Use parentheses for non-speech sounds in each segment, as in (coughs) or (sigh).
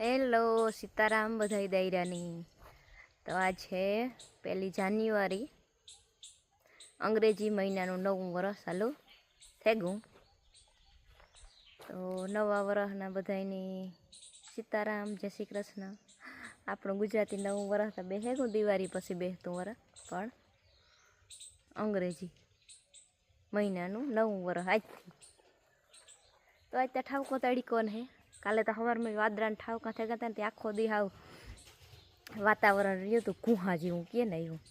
Hello Sitaram બધાઈ દાયરાની. તો આ છે પહેલી જાન્યુઆરી, અંગ્રેજી મહિનાનું નવું વરસ. ચાલુ થઈ ગયું તો નવા વરસના બધાની સીતારામ, જય શ્રી કૃષ્ણ. આપણું ગુજરાતી નવું વરસ તો બે ગયું દિવાળી પછી બેસતું વરસ. પણ અંગ્રેજી મહિનાનું નવું વરસ આજથી. તો આજ ત્યાં ઠાવકો તડીકો ને હે? કાલે તો સવારમાં વાદળાને ઠાવકા થઈ ગયા હતા ને તે આખો દી હાવ વાતાવરણ રહ્યું હતું, કુહા જેવું, કે ને એવું.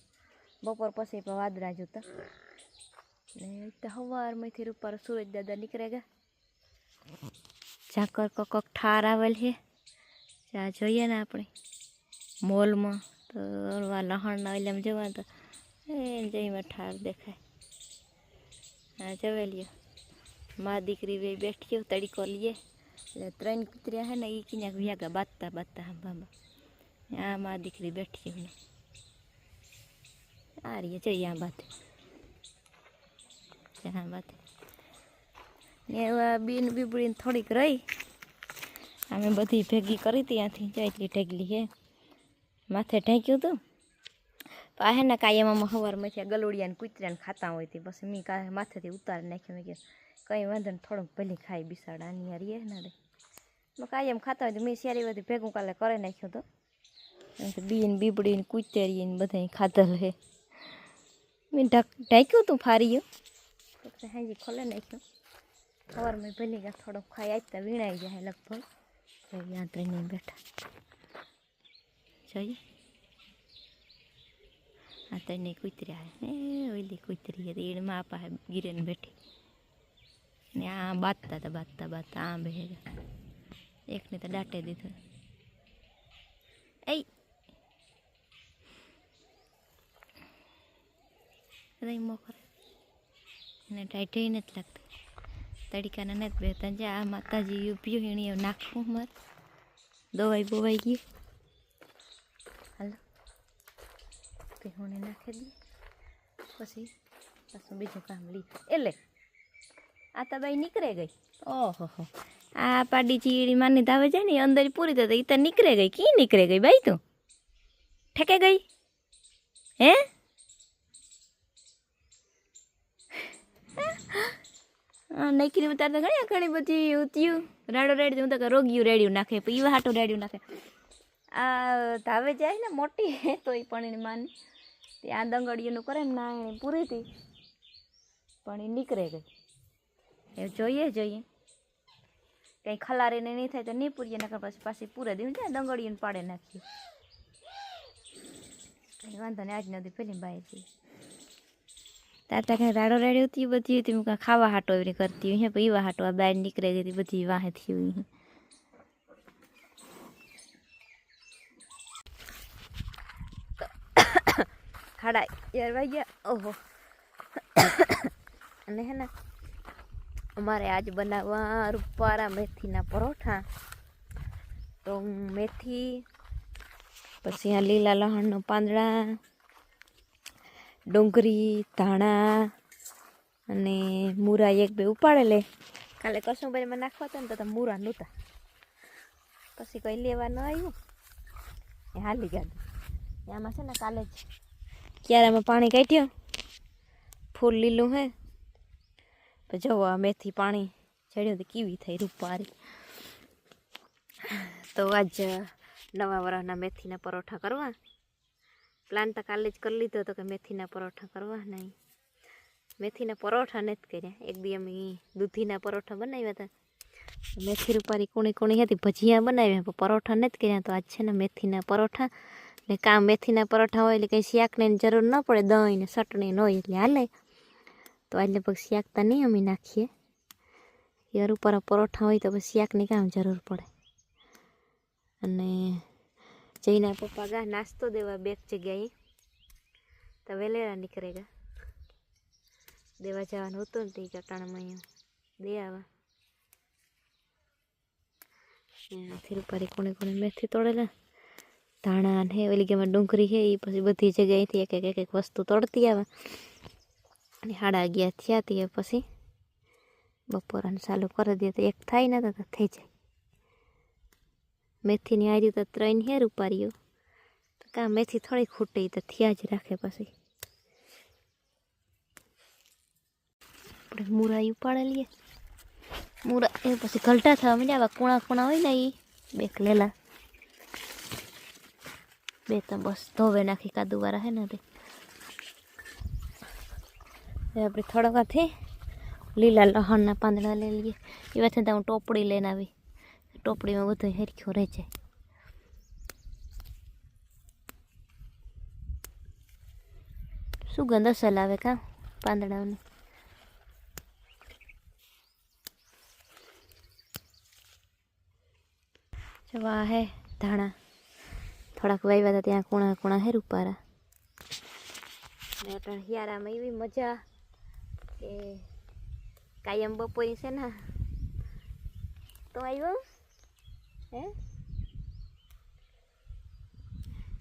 બપોર પછી પણ વાદળા જોતા ને તો સવારમાંથી ઉપર સૂરજ દાદા નીકળે ગયા. ઝાકર કકક ઠાર આવેલ છે. ત્યાં જોઈએ ને આપણે. મોલમાં તો આ લહણના ઓલામાં જવા તો એ જઈમાં ઠાર દેખાય. હા જવે લ્યો મા દીકરી બે બેઠી તડીકો લઈએ એટલે ત્રણ કૂતર્યા હે ને એ ક્યાંક વ્યાગા બાંધતા હા બાબા આ મા દીકરી બેઠી ને આ રહીએ જઈએ આ બાતે હા બાતે ને એવા બીન બીબડીને થોડીક રહી. અમે બધી ભેગી કરી ત્યાંથી જાય એટલી ઢેગલી હે માથે ઢેંક્યું હતું. આ હે ને કાયમમાં મથ્યા ગલોડિયાને કૂતરાને ખાતા હોય તે પછી મેં કાંઈ માથેથી ઉતારી નાખ્યું. મેં કીધું, કંઈ વાંધો ને થોડુંક ભલે ખાઈ બિસાડા. આની યાર એ ના રે કાયમ ખાતા હોય તો મેં સારી બધી ભેગું કાલે કરી નાખ્યું તો એમ તો બીન બીબડીને કૂતરીને બધા ખાધલ હે મેં ઢાક, ઢાંક્યું હતું ફારીયું. પછી હાજી ખોલે નાખ્યું. સવારમાં ભલે ગયા થોડોક ખાઈ આવતા વીણાઈ જાય લગભગ. જોઈએ આ ત્રણે બેઠા. જોઈએ. આ ત્રણે કૂતર્યા હે એ ઓલી કૂતરી હતી એમાં આપા હે ગીરેને બેઠી. ને આ બાતતા હતા બાતતા બાતતા આ બે એકને તો દાટે દીધું. એ રહી મોકર એને ટાઈટે નથી લાગતું. તડકાને નથી બેતા જે આ માતાજી પીયું એણી નાખવું મારે દવાઈ બોવાઈ ગઈ. હાલો. હું નાખી દઈએ પછી પાછું બીજું કામ લીધું. એટલે આ તો બાઈ નીકળે ગઈ. ઓહો આ પાડી ચીડી માની ધાવે જાય ને અંદર પૂરી થતા એ તો નીકળે ગઈ, કી નીકળે ગઈ ભાઈ તું? ઠેકે ગઈ? હે? હા નૈકરી ઉતાર તો ઘણી ઘણી બધી ઉત્યું. રાડો રેડી હું તો રોગિયું રેડિયું નાખે પીવા હાટું રેડ્યું નાખે. આ ધાવે જાય ને મોટી તો એ પણ એની માની. તે આ દંગડીઓનું કરે ને ના એ પૂરી હતી, પણ એ નીકળે ગઈ. એ જોઈએ જોઈએ. કંઈ ખલારીને નહીં થાય તો નહીં પૂરીએ, નકર પછી પાછી પૂરે દઉં જાય દંગડીને પાડે નાખીએ. કંઈ વાંધો નહીં, આજ નથી પેલી બાઈથી હતી તાતા કાંઈ રાડો રાડી હતી બધી હતી હું કાંઈ ખાવા હાટો એવી કરતી હોય હે પીવા હાટો આ બહાર નીકળે ગઈ બધી વાહે થઈ હોય (coughs) ખાડા યાર વાગ્યા, ઓહો. (coughs) અને હે ને અમારે આજ બનાવવા રૂપારા મેથીના પરોઠા. તો મેથી, પછી આ લીલા લહણનો પાંદડા, ડુંગળી, ધાણા અને મૂરા એક બે ઉપાડે લે કાલે કસુંબરીમાં નાખવા હતા ને તો મૂરા નહોતા. પછી કંઈ લેવા ન આવ્યું. એ હાલી ગાડી આમાં છે ને કાલે જ ક્યારામાં પાણી કાઢ્યું. ફૂલ લીલું હે. તો જવો આ મેથી પાણી ચડ્યું તો કેવી થઈ રૂપારી તો આજ નવા વરાના મેથીના પરોઠા કરવા. પ્લાન તો કાલે જ કરી લીધો હતો કે મેથીના પરોઠા કરવા નહીં મેથીના પરોઠા નથી કર્યા. એક દી અમે દૂધીના પરોઠા બનાવ્યા હતા. મેથી રૂપારી કુણી કુણી હતી, ભજીયા બનાવ્યા, પણ પરોઠા નથી કર્યા. તો આજ છે ને મેથીના પરોઠા. ને કાં મેથીના પરોઠા હોય એટલે કંઈ શાકને જરૂર ન પડે, દહીં ને ચટણી ન હોય એટલે હાલે. તો આજે લગભગ શાકતા નહીં અમે નાખીએ. યાર ઉપર પરોઠા હોય તો પછી શાકની કામ જરૂર પડે. અને જઈના પપ્પા ગા નાસ્તો દેવા બેક જગ્યાએ. તો વેલેરા નીકળે ગયા દેવા જવાનું હતું ને તે ચટાણમાં દે આવા. એનાથી રૂપારી કોણે કોણે મેથી તોડેલા. ધાણા ને ઓલી કે ડુંગળી છે એ પછી બધી જગ્યાએથી એક એક એક વસ્તુ તોડતી આવે. અને સાડા અગિયાર થયા તે પછી બપોરાને ચાલુ કરી દે તો એક થાય ને તો થઈ જાય. મેથીની આ રીતે ત્રણ હેર ઉપાડ્યો. તો કાં મેથી થોડી ખૂટે તો થયા જ રાખે પછી. આપણે મૂરા ઉપાડે લઈએ મુરા એ પછી ઘલટા થવા માંડ્યા, આવા કૂણા કૂણા હોય ને એ બેક લેલા. બે તો બસ ધોવે નાખી કાદુવાળા હે ને તે આપણે થોડાકાથી લીલા લહણના પાંદડા લઈ લઈએ. એવા તો હું ટોપડી લઈને આવી. ટોપડીમાં બધું હેરખ્યો રહે છે. સુગંધ અસલ આવે કા પાંદડાઓની? જવા હે ધાણા. થોડાક વાવ્યા હતા ત્યાં કુણા કુણા હે રૂપારા. હિયારામાં એવી મજા. કે કાયમ બપોરી છે ને તો આવ્યો હે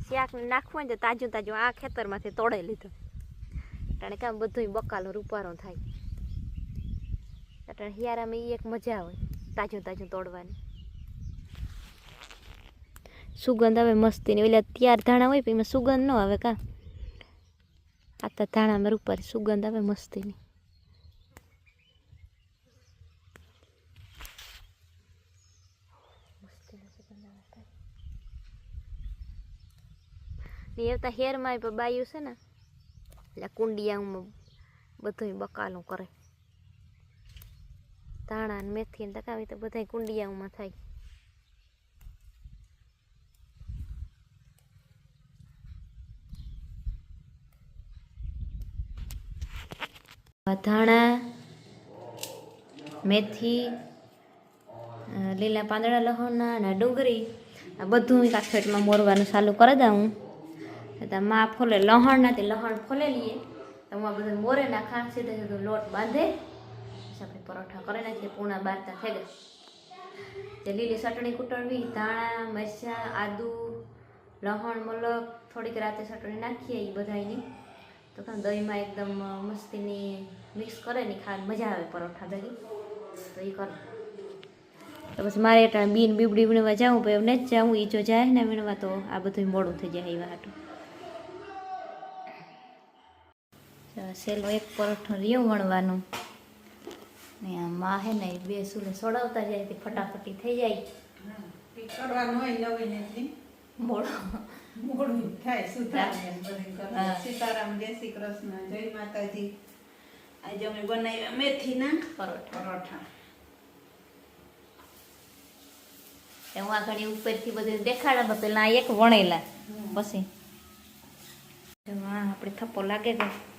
શાક નાખવું ને તાજું તાજું આ ખેતરમાંથી તોડે લીધો કે આમ બધું બકાલો રૂપારો થાય અટાણે હિયારામાં એ એક મજા આવે તાજું તાજું તોડવાની સુગંધ આવે મસ્તીની ઓલા ત્યાર ધાણા હોય પણ એમાં સુગંધ ન આવે કા આ તો ધાણામાં રૂપારી સુગંધ આવે મસ્તીની એવતા હેરમાં પણ બાયું છે ને, એટલે કુંડિયામાં બધું બકાલું કરે. ધાણા ને મેથી ને તકાવી તો બધા કુંડિયામાં થાય. ધાણા, મેથી લીલા પાંદડા લસણના અને ડુંગળી, આ બધું કાઠેટમાં મોરવાનું ચાલુ કરી દઉં. તો માં ફોલે લહણ તે લહણ ફોલે લઈએ તો આ બધું મોરે નાખા, સીધે સીધો લોટ બાંધે. આપણે પરોઠા કરી નાખીએ, પૂણા બારતા થઈ ગયા. તે લીલી ચટણી કૂટણવી, ધાણા, મરચાં, આદુ, લહણ, મલક, થોડીક રાતે ચટણી નાખીએ એ બધાની તો કાં દહીંમાં એકદમ મસ્તીની મિક્સ કરે ને ખાવાની મજા આવે પરોઠા દહીં. તો એ કરે. તો પછી મારે એટલા બીન બીબડી વીણવા જાઉં પછી એમને જ જાઉં એ જો જાય ને વીણવા તો આ બધું મોડું થઈ જાય એવા હાટું સેલો એક પરોઠો રહ્યો વણવાનું. ને આ માં હે ને બે સુલે સોડાવતા જાય તે ફટાફટી થઈ જાય. મોડો. મોડું થાય. કરવાનું. સીતારામ જય શ્રી કૃષ્ણ જય માતાજી. આજે અમે બનાવ્યા મેથીના પરોઠા. પરોઠા. હું આ ઘડી ઉપરથી બધું દેખાડા પેલા એક વણેલા. પછી. આપણે થપ્પો લાગે ગયો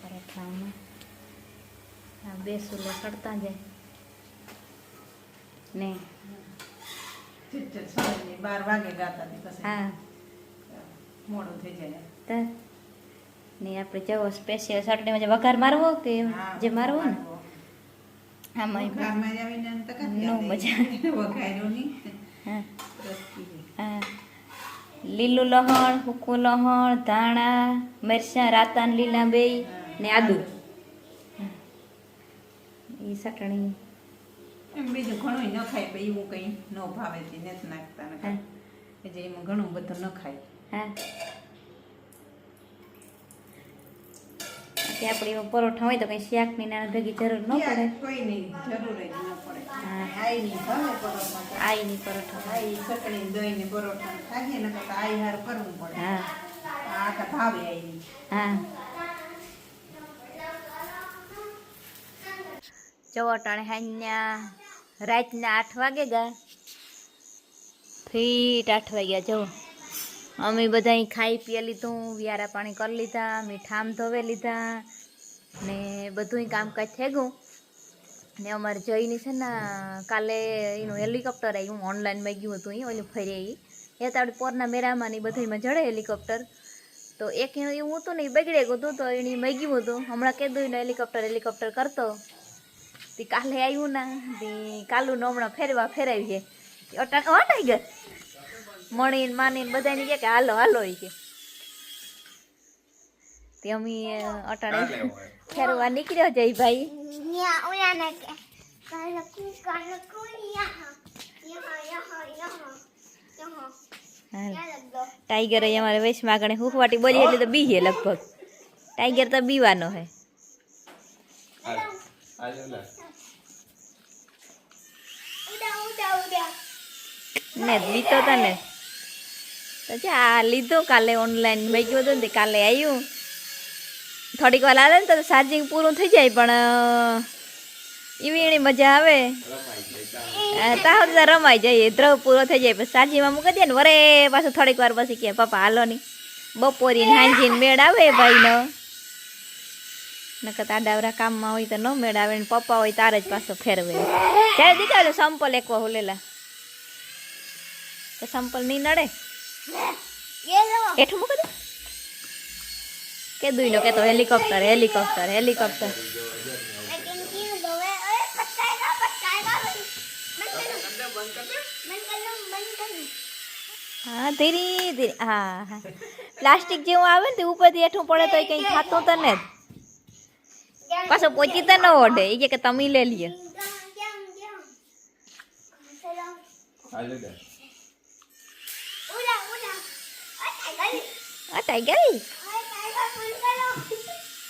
પરોઠામાં આ બે સડતા જાય ને ચીટ ચીટ સવારની બાર વાગે ગાતા પછી હા મોડું થઈ જાય તો ને આપણે જવો સ્પેશિયલ ચટણીમાં જે વઘાર મારવો કે જે મારવો ને આમાં મજા. આવી. નહીં હા લીલું લહણ સૂકું લહણ ધાણા મરચાં રાતાન લીલા બે ને આદુ. એ ચટણી. એમ બીજું ઘણું ન ખાય પણ એવું કંઈ ન ભાવે તે નથી નાખતા નથી કે એમાં ઘણું બધું ન ખાય. હા. આપણી એમાં પરોઠા હોય તો કંઈ શાકની ના ભેગી જરૂર ન પડે. કોઈ નહીં જરૂર ન પડે. હા. આઈ નહીં પરોઠો આઈની પરોઠા. આઈ ચટણી દહીં ને પરોઠા. ખાઈએ ને તો આઈ હાર કરવું પડે. હા. આ તો ભાવે આઈ નહીં હા. ચવટણ અટાણે રાતના આઠ વાગે ગયા ફીટ આઠ વાગ્યા જવો અમે બધા ખાઈ પી લીધું વ્યારા પાણી કરી લીધા મીઠામ ધોવે લીધા ને બધું કામકાજ થઈ ગયું. ને અમારે જઈને છે ને, કાલે એનું હેલિકોપ્ટર આવ્યું ઓનલાઈન મેગ્યું હતું એ ઓલું ફરી એ તો આપણે પોરના મેરામાં ને બધામાં જડે હેલિકોપ્ટર. તો એક એનું એવું હતું ને એ બગડે ગયું હતું, તો એને મેગ્યું હતું. હમણાં કીધું એને હેલિકોપ્ટર હેલિકોપ્ટર કરતો. તે કાલે આવ્યું ના તે કાલું ને હમણાં ફેરવા ફેરાવી છે. હટાઈ ગયો મણીને માનીને બધાને કે હાલો હાલો કે. તે અમે અટાણે खेरवानी की रह जाई भाई। या उया ना के कर कु कर कु या यहाँ यहाँ यहाँ यहाँ। टाइगर है हमारे वैश्य मागने हुवाटी बोली है तो बी है लगभग। टाइगर तो बी वानो है। आ जाओ ना तो काले ऑनलाइन तो काले आयु? થોડીક વાર આવે ને તો ચાર્જિંગ પૂરું થઈ જાય પણ એવી મજા આવે. તાવ રમાઈ જાય દ્રવ પૂરો થઈ જાય પછી ચાર્જિંગમાં મૂકી દે ને વરે પાછું થોડીક વાર પછી કે પપ્પા હાલો ની. બપોરી ને હાંજીને મેળ આવે ભાઈનો. નકર આડાવરા કામમાં હોય તો ન મેળ આવે ને પપ્પા હોય તારે જ પાછો ફેરવે. ત્યારે દીકરા સંપલ એકવા હોલેલા. તો સંપલ નહીં નડે? એઠું મૂકી દે. કે દુઈનો કે તો હેલિકોપ્ટર હેલિકોપ્ટર હેલિકોપ્ટર હા ધીરે ધીરે હા હા પ્લાસ્ટિક જેવું આવે ને તે ઉપરથી હેઠું પડે તો કંઈ ખાતું તને જ પાછો પોચી તો ન ઓઢે એ કે તમે લઈ લ્યો આ ટાઈગર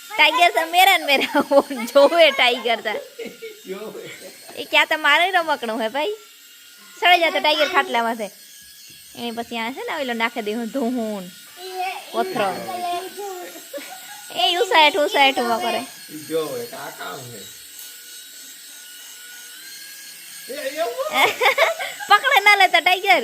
ટાઈગર તો મેરા ને મેરા જોવે ટાઈગર તો. એ ક્યાં તો મારે રમકણું હે ભાઈ. સડે તો ટાઈગર ખાટલામાં છે. એની પછી આ છે ને ઓલો નાખી દઉં ધૂહુન. ये પથરો એ ઉસાઈટ ઉસાઈટ ઊભા કરે. (laughs) પકડે ના લેતા ટાઈગર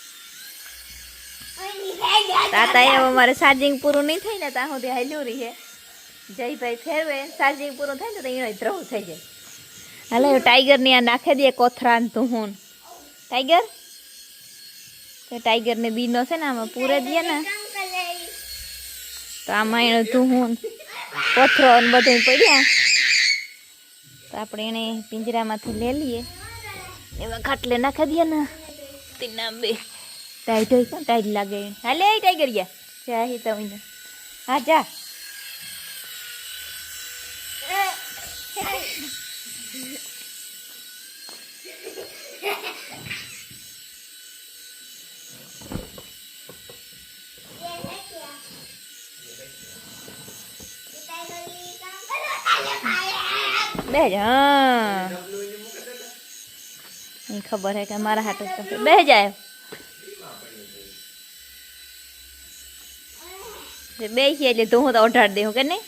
તાતા એ અમારે ચાર્જિંગ પૂરું નહીં થાય ને ત્યાં સુધી હાલ્યું રહી. હે જયભાઈ ફેરવે ચાર્જિંગ પૂરું થાય ને તો એનો દ્રવ થઈ જાય. હાલે ટાઈગરની આ નાખી દે કોથરા ને તું ટાઈગર? તો ટાઈગર ને બીનો છે ને, આમાં પૂરે દે ને. તો આમાં એનો ધૂહુન કોથરો ને બધું પડ્યા. તો આપણે એને પિંજરામાંથી લઈ લઈએ. એમાં ખાટલે નાખી દઈએ ને. તીના બે. ટાઈટ હોય કોણ ટાઈટ લાગે? હાલે ટાઈગર ગયા જા. હી તો હા જા. બે જ હા ખબર હે કે મારા હાટું. બે જાય બે છે એટલે તું હું તો અઢાર દે હું કે નહીં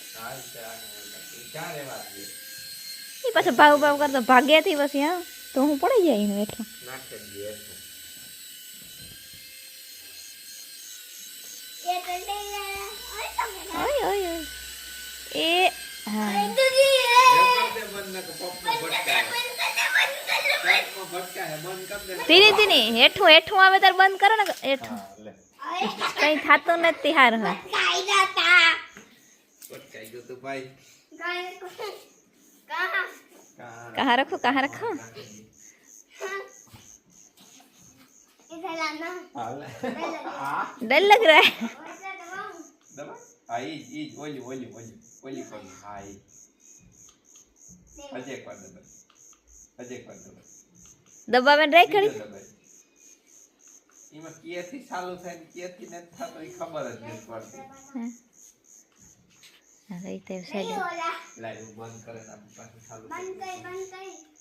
એ પાછો ભાવ ભાવ કરતો ભાગ્યાથી પછી હા તો હું પડી જાય એનું હેઠું ઓય ઓય ઓય એ હા ધીરે ધીરે હેઠું હેઠું આવે ત્યારે બંધ કરો ને હેઠું કઈ થતું નથી હાર હા कहाँ रखो कहाँ रखो डर लग रहा है હા ઈ જ ઈ જ ઓલી ઓલી ઓલી ઓલી કોની હા ઈ હજી એક વાર દબાઈ હજી એક એમાં ક્યાંથી ચાલુ થાય ને ક્યાંથી નથી થતો એ ખબર જ નથી પડતી લાઈવ બંધ કરે ને આપણે પાછું ચાલુ બંધ કરી